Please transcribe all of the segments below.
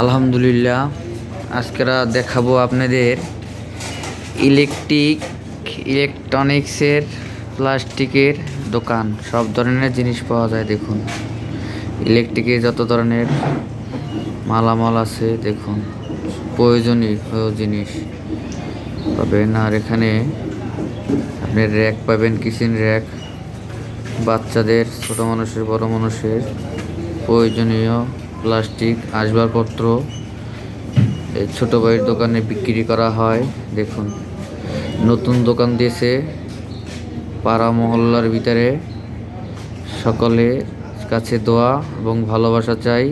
আলহামদুলিল্লাহ আজকেরা দেখাবো আপনাদের ইলেকট্রিক, ইলেকট্রনিক্সের, প্লাস্টিকের দোকান। সব ধরনের জিনিস পাওয়া যায়, দেখুন। ইলেকট্রিকের যত ধরনের মালামাল আছে, দেখুন। প্রয়োজনীয় জিনিস পাবেন। আর এখানে আপনি র্যাক পাবেন, কিচেন র্যাক। বাচ্চাদের, ছোট মানুষের, বড় মানুষের প্রয়োজনীয় প্লাস্টিক আসবাবপত্র, এই ছোট ভাইয়ের দোকানে বিক্রি করা হয়, দেখুন। নতুন দোকান দিয়েছে পাড়া মহল্লার ভিতরে। সকলে কাছে দোয়া এবং ভালোবাসা চাই।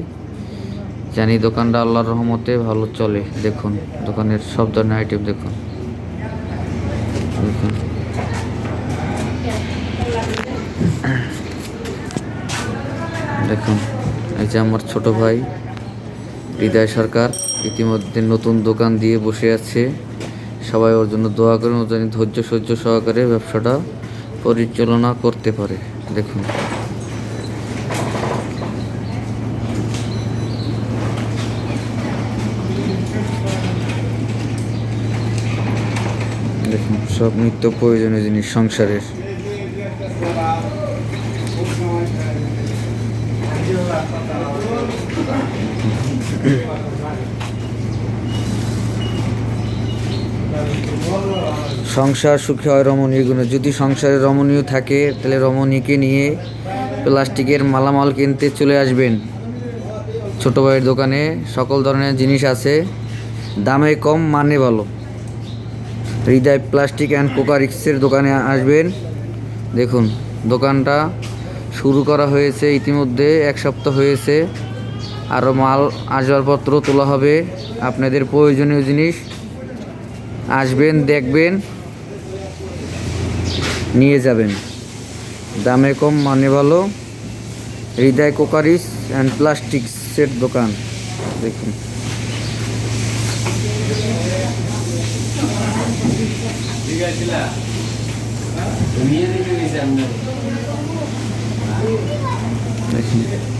জানি দোকানটা আল্লাহর রহমতে ভালো চলে। দেখুন, দোকানের সব ধরনের আইটেম দেখুন। দেখুন। দেখুন। এই যে আমার ছোট ভাই, হৃদয় সরকার, ইতিমধ্যে নতুন দোকান দিয়ে বসে আছে। সবাই ওর জন্য দোয়া করেন, ও যেন ধৈর্য সহ্য সহকারে ব্যবসাটা পরিচালনা করতে পারে। দেখুন। দেখুন, সব নিত্য প্রয়োজনীয় জিনিস সংসারের। সংসার, সুখে হয় রমণীয় গুণে। যদি সংসারে রমণীয় থাকে, তাহলে রমণীকে নিয়ে প্লাস্টিকের মালামাল কিনতে চলে আসবেন। ছোট ভাইয়ের দোকানে সকল ধরনের জিনিস আছে। দামে কম মানে ভালো। হৃদয় প্লাস্টিক অ্যান্ড কোকারিক্সের দোকানে আসবেন। দেখুন, দোকানটা শুরু করা হয়েছে, ইতিমধ্যে এক সপ্তাহ হয়েছে। আরও মাল আসবাবপত্র তোলা হবে। আপনাদের প্রয়োজনীয় জিনিস আসবেন, দেখবেন, নিয়ে যাবেন। দামে কম মানে ভালো। হৃদয় কোকারিস অ্যান্ড প্লাস্টিক্সের দোকান। দেখুন। দেখুন